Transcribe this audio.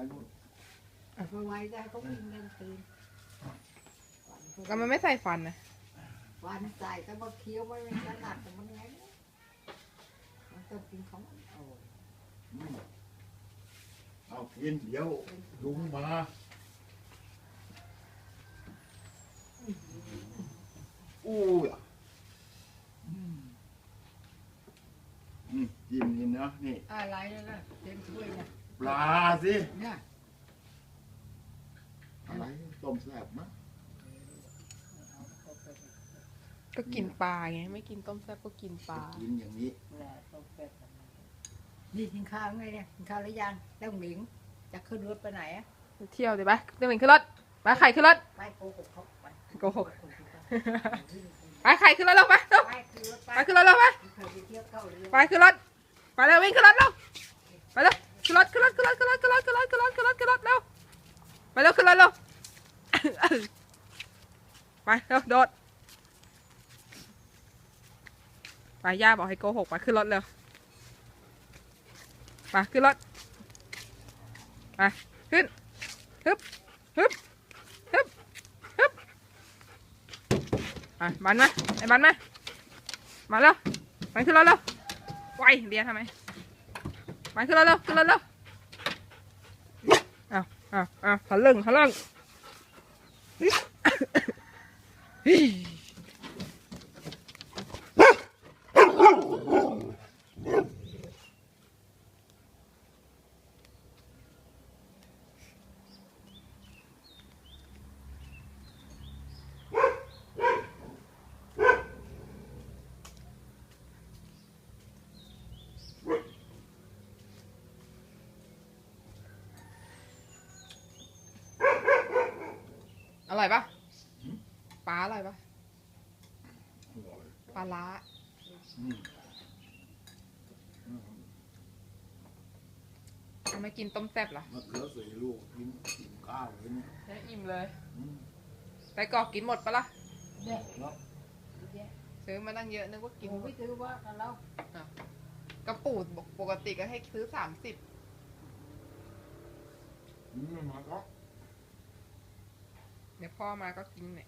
ว้นู่นเอาไปไว้ได้เขากินกันคืนแล้วมันไม่ใส่ฟันนะวันใส่ก็มาเคี้ยวไว้เป็นขนาดแต่มันไงมันต้องกินของมันโอ้ยอืมเอากินเดี๋ยวลุงมาอู้ยอืมอืมจิ้มนี่นะนี่อะไรนั่นน่ะเต็มถ้วยน่ะ ปลาสิเนี่ยอะไรต้มแซ่บมั้ยก็กินปลาไงไม่กินต้มแซ่บก็กินปลากินอย่างนี้แหละต้องเป็ดนี่กินข้าวไงเนี่ยกินข้าวหรือยังแล้วหมิงจะขึ้นรถไปไหนอะเที่ยวดีปะเดี๋ยวเหม็นขึ้นรถไปไข่ขึ้นรถไปโกหกเขาไปโกหกไปไข่ขึ้นรถลงไปเร็วไปขึ้นรถไปไปขึ้นรถลงไปเคยไปเที่ยวเกาหลีไปขึ้นรถไปเร็ววิ่งขึ้นรถเร็วไปเร็ว ขึ้นรถขึ้นรถขึ้นรถขึ้นรถขึ้นรถขึ้นรถขึ้นรถขึ้นรถขึ้นรถเร็วไปเร็วขึ้นรถเร็วไปเร็วโดดไปย่าบอกให้โกหกไปขึ้นรถเร็วไปขึ้นรถไปขึ้นฮึบฮึบฮึบฮึบไปบันมาไอ้บันมามาเร็วไปขึ้นรถเร็วไวเดียทำไมไปขึ้นรถเร็วขึ้นรถเร็ว อะอะฮัลโหลฮัลโหล อร่อยปะอร่อยปลาล้าอืมอืมเอาไม่กินต้มแซ่บเหรอมะเขือสี่ลูกกินกินข้าวเลยเนี่ยได้อิ่มเลยอืมไปกรอกกินหมดปะล่ะเนี่ยแล้วซื้อมาตั้งเยอะนึกว่ากิกินนหมไม่ดซื้อว่ากันแล้วกระปูดปกติก็ให้ซื้อสามสิบอืมมาก็เดี๋ยวพ่อมาก็กินเนี่ย